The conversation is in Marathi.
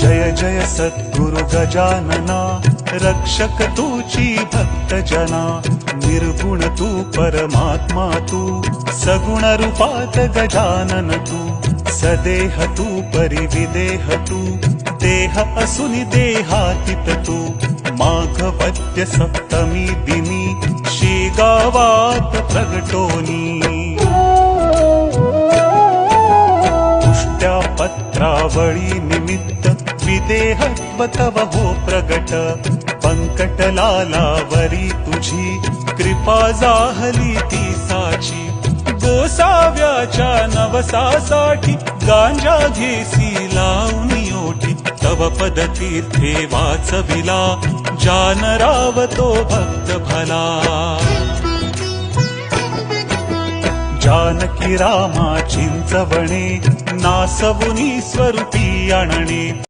जय जय सद्गुरु गजानना रक्षक तूची भक्त जना निर्गुण तू परमात्मा तू सगुण रूपात गजानन तू सदेह तू परिविदेह तू देह असुनि देहातीत तू माघवद्य सप्तमी दिनी शिगावात प्रगटोनी। पुष्ट्या पत्रावळी निमित्त देह तव हो प्रगट. पंकटलालावरी तुझी. कृपा जाहली ती साची. गोसाव्याच्या नवसासाठी गांजा घेसी लावून ओठी तव पद तीर्थे वाचविला. जानराव तो भक्त भला. जानकी रामा चिंचवणे नासवुनी स्वरूपी आणणे.